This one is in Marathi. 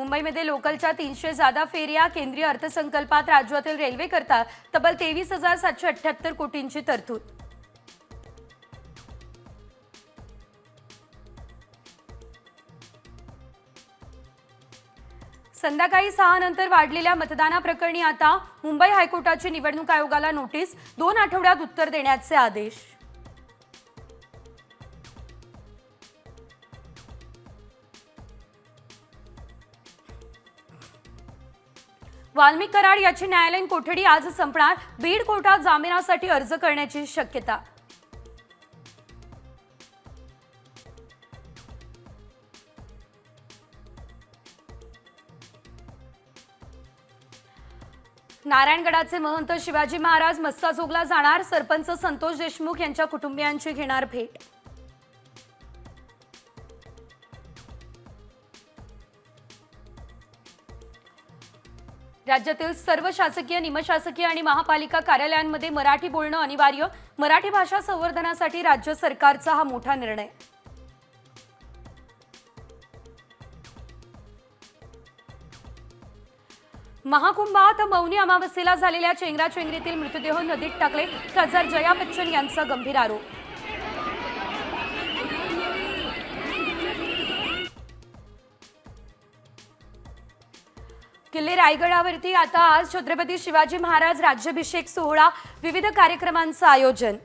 मुंबईमध्ये लोकलच्या तीनशे जादा फेऱ्या केंद्रीय अर्थसंकल्पात राज्यातील रेल्वे करता तब्बल तेवीस हजार सातशे अठ्ठ्याहत्तर कोटींची तरतूद. संध्याकाळी सहा नंतर वाढलेल्या मतदानाप्रकरणी आता मुंबई हायकोर्टाची निवडणूक आयोगाला नोटीस. दोन आठवड्यात उत्तर देण्याचे आदेश. वाल्मिक कराड याची न्यायालयीन कोठडी आज संपणार. बीड कोर्टात जामिनासाठी अर्ज करण्याची शक्यता. नारायणगडाचे महंत शिवाजी महाराज मस्ताजोगला जाणार. सरपंच संतोष देशमुख यांच्या कुटुंबियांची घेणार भेट. राज्यातील सर्व शासकीय निमशासकीय आणि महापालिका कार्यालयांमध्ये मराठी बोलणं अनिवार्य. मराठी भाषा संवर्धनासाठी राज्य सरकारचा हा मोठा निर्णय. महाकुंभात मौनी अमावस्येला झालेल्या चेंगराचेंगरीतील मृतदेह नदीत टाकले. खासदार जया बच्चन यांचा गंभीर आरोप. किल्ले रायगडावरती आता आज छत्रपती शिवाजी महाराज राज्याभिषेक सोहळा विविध कार्यक्रमांचं आयोजन.